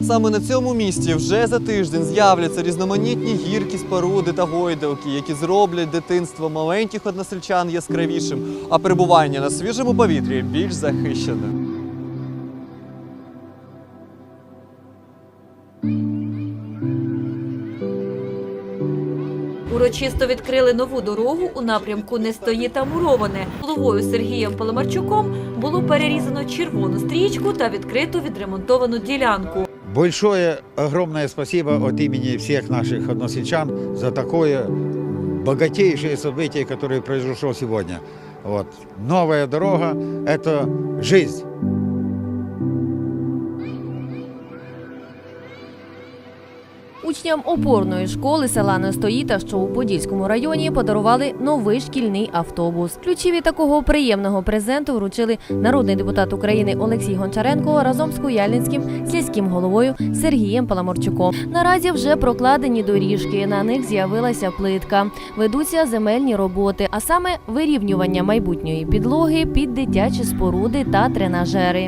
Саме на цьому місці вже за тиждень з'являться різноманітні гіркі споруди та гойдалки, які зроблять дитинство маленьких односельчан яскравішим, а перебування на свіжому повітрі більш захищеним. Урочисто відкрили нову дорогу у напрямку не стоїть та муроване. Головою Сергієм Паламарчуком було перерізано червону стрічку та відкрито відремонтовану ділянку. Большое, огромное спасибо от имени всех наших односельчан за такое богатейшее событие, которое произошло сегодня. Вот. Новая дорога – это жизнь. Учням опорної школи села Нестоїта, що у Подільському районі, подарували новий шкільний автобус. Ключі такого приємного презенту вручили народний депутат України Олексій Гончаренко разом з Куяльницьким сільським головою Сергієм Паламорчуком. Наразі вже прокладені доріжки. На них з'явилася плитка. Ведуться земельні роботи, а саме вирівнювання майбутньої підлоги під дитячі споруди та тренажери.